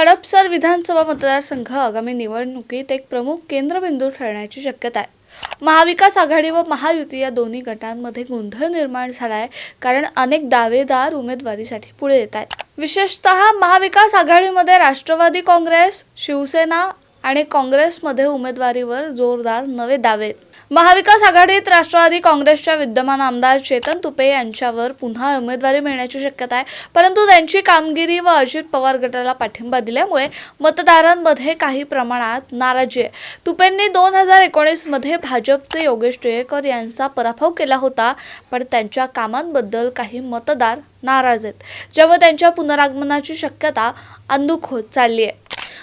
हडपसर विधानसभा मतदारसंघ आगामी निवडणुकीत एक प्रमुख केंद्रबिंदू ठरण्याची शक्यता आहे महाविकास आघाडी व महायुती या दोन्ही गटांमध्ये गोंधळ निर्माण झाला आहे कारण अनेक दावेदार उमेदवारीसाठी पुढे येत आहेत विशेषतः महाविकास आघाडीमध्ये राष्ट्रवादी काँग्रेस शिवसेना आणि काँग्रेसमध्ये उमेदवारीवर जोरदार नवे दावे आहेत. महाविकास आघाडीत राष्ट्रवादी काँग्रेसच्या विद्यमान आमदार चेतन तुपे यांच्यावर पुन्हा उमेदवारी मिळण्याची शक्यता आहे. परंतु त्यांची कामगिरी व अजित पवार गटाला पाठिंबा दिल्यामुळे मतदारांमध्ये काही प्रमाणात नाराजी आहे. तुपेंनी दोन हजार एकोणीसमध्ये भाजपचे योगेश टिळेकर यांचा पराभव केला होता पण त्यांच्या कामांबद्दल काही मतदार नाराज आहेत. ज्यामुळे त्यांच्या पुनरागमनाची शक्यता अंधुक होत चालली आहे.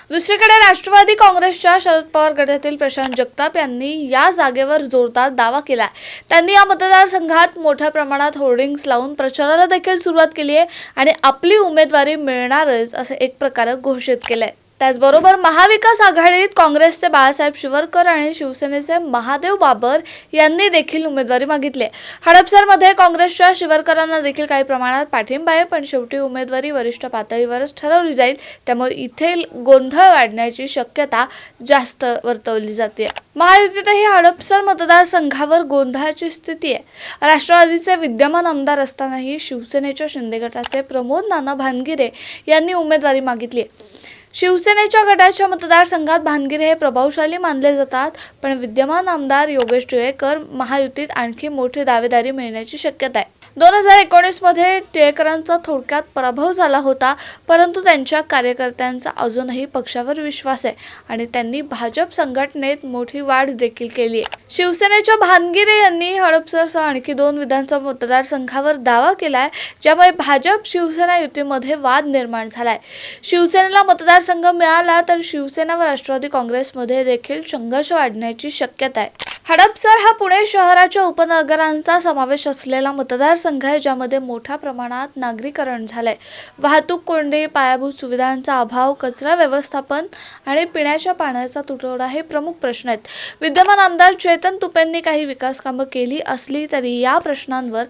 दुसरीकडे राष्ट्रवादी काँग्रेसच्या शरद पवार गटातील प्रशांत जगताप यांनी या जागेवर जोरदार दावा केला त्यांनी या मतदारसंघात मोठ्या प्रमाणात होर्डिंग्स लावून प्रचाराला देखील सुरुवात केली आहे आणि आपली उमेदवारी मिळणारच असे एक प्रकारे घोषित केलंय. त्याचबरोबर महाविकास आघाडीत काँग्रेसचे बाळासाहेब शिवरकर आणि शिवसेनेचे महादेव बाबर यांनी देखील उमेदवारी मागितली आहे. हडपसरमध्ये काँग्रेसच्या शिवरकरांना देखील काही प्रमाणात पाठिंबा आहे पण शेवटी उमेदवारी वरिष्ठ पातळीवरच ठरवली जाईल. त्यामुळे इथे गोंधळ वाढण्याची शक्यता जास्त वर्तवली जाते. महायुतीतही हडपसर मतदारसंघावर गोंधळाची स्थिती आहे. राष्ट्रवादीचे विद्यमान आमदार असतानाही शिवसेनेच्या शिंदे गटाचे प्रमोद नाना भानगिरे यांनी उमेदवारी मागितली आहे. शिवसेनेच्या गटाच्या मतदारसंघात भानगिरे हे प्रभावशाली मानले जातात पण विद्यमान आमदार योगेश टिळेकर महायुतीत आणखी मोठी दावेदारी मिळण्याची शक्यता आहे. दोन हजार एकोणीसमध्ये टिळेकरांचा थोडक्यात पराभव झाला होता परंतु त्यांच्या कार्यकर्त्यांचा अजूनही पक्षावर विश्वास आहे आणि त्यांनी भाजप संघटनेत मोठी वाढ देखील केली आहे. शिवसेनेच्या भानगिरे यांनी हडपसरसह आणखी दोन विधानसभा मतदारसंघावर दावा केलाय ज्यामुळे भाजप शिवसेना युतीमध्ये वाद निर्माण झालाय. शिवसेनेला मतदारसंघ मिळाला तर शिवसेना व राष्ट्रवादी काँग्रेसमध्ये देखील संघर्ष वाढण्याची शक्यता आहे. हडपसर हा पुणे शहराच्या उपनगरांचा समावेश असलेला मतदारसंघ आहे ज्यामध्ये मोठ्या प्रमाणात नागरीकरण झालंय. वाहतूक कोंडी पायाभूत सुविधांचा अभाव कचरा व्यवस्थापन आणि पिण्याच्या पाण्याचा तुटवडा हे प्रमुख प्रश्न आहेत. विद्यमान आमदार चेतन तुपेंनी काही विकास कामं केली असली तरी या प्रश्नांवर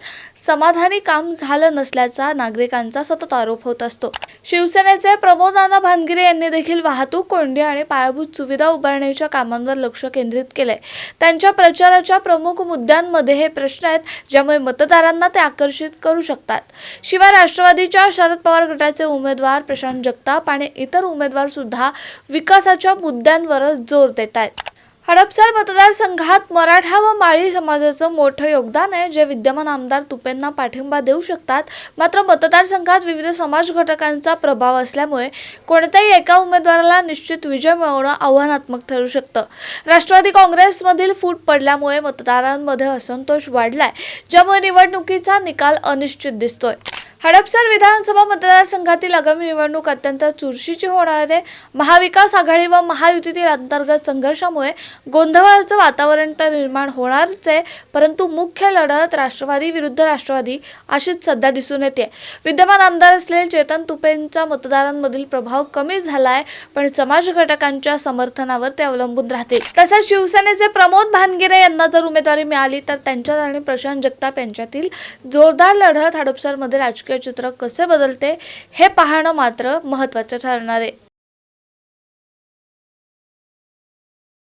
समाधानी काम झालं नसल्याचा नागरिकांचा सतत आरोप होत असतो. शिवसेनेचे प्रमोद नाना भानगिरे यांनी देखील वाहतूक कोंडी आणि पायाभूत सुविधा उभारण्याच्या कामांवर लक्ष केंद्रित केलंय. त्यांच्या प्रचाराच्या प्रमुख मुद्द्यांमध्ये हे प्रश्न आहेत ज्यामुळे मतदारांना ते आकर्षित करू शकतात. शिवाय राष्ट्रवादीच्या शरद पवार गटाचे उमेदवार प्रशांत जगताप आणि इतर उमेदवार सुद्धा विकासाच्या मुद्द्यांवरच जोर देत आहेत हडपसर मतदारसंघात मराठा व माळी समाजाचं मोठं योगदान आहे जे विद्यमान आमदार तुपेंना पाठिंबा देऊ शकतात. मात्र मतदारसंघात विविध समाज घटकांचा प्रभाव असल्यामुळे कोणत्याही एका उमेदवाराला निश्चित विजय मिळवणं आव्हानात्मक ठरू शकतं. राष्ट्रवादी काँग्रेसमधील फूट पडल्यामुळे मतदारांमध्ये असंतोष वाढलाय ज्यामुळे निवडणुकीचा निकाल अनिश्चित दिसतोय. हडपसर विधानसभा मतदारसंघातील आगामी निवडणूक अत्यंत चुरशीची होणार आहे. महाविकास आघाडी व महायुतीतील अंतर्गत संघर्षामुळे गोंधळाचं वातावरण तर निर्माण होणारच आहे परंतु मुख्य लढत राष्ट्रवादी विरुद्ध राष्ट्रवादी अशीच सध्या दिसून येते. विद्यमान आमदार असलेले चेतन तुपेंचा मतदारांमधील प्रभाव कमी झालाय पण समाज घटकांच्या समर्थनावर ते अवलंबून राहतील. तसंच शिवसेनेचे प्रमोद भानगिरे यांना जर उमेदवारी मिळाली तर त्यांच्यात आणि प्रशांत जगताप यांच्यातील जोरदार लढत हडपसरमध्ये राजकीय चित्र कसे बदलते हे पाहणं मात्र महत्त्वाचं ठरणार आहे.